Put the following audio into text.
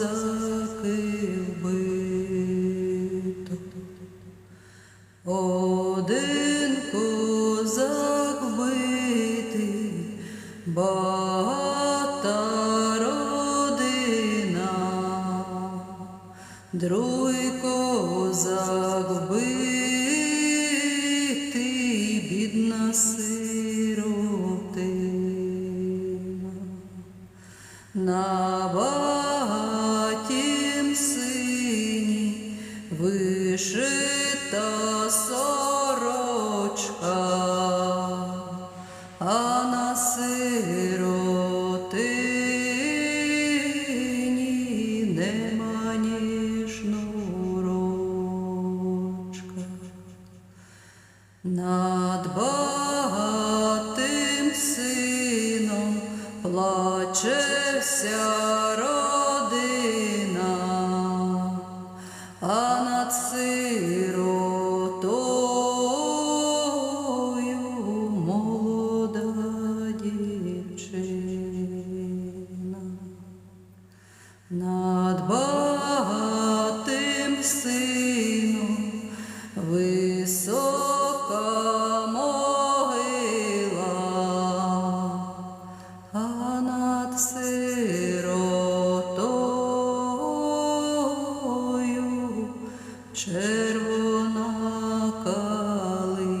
козаки вбито. Один козак вбитий, багата родина, другий козак вбитий, бідна сиротина. На вишита сорочка, а на сиротині нема ні шнурочка. Над багатим сином плаче вся родина, Вчина над багатим сином висока могила, а над сиротою червона калина.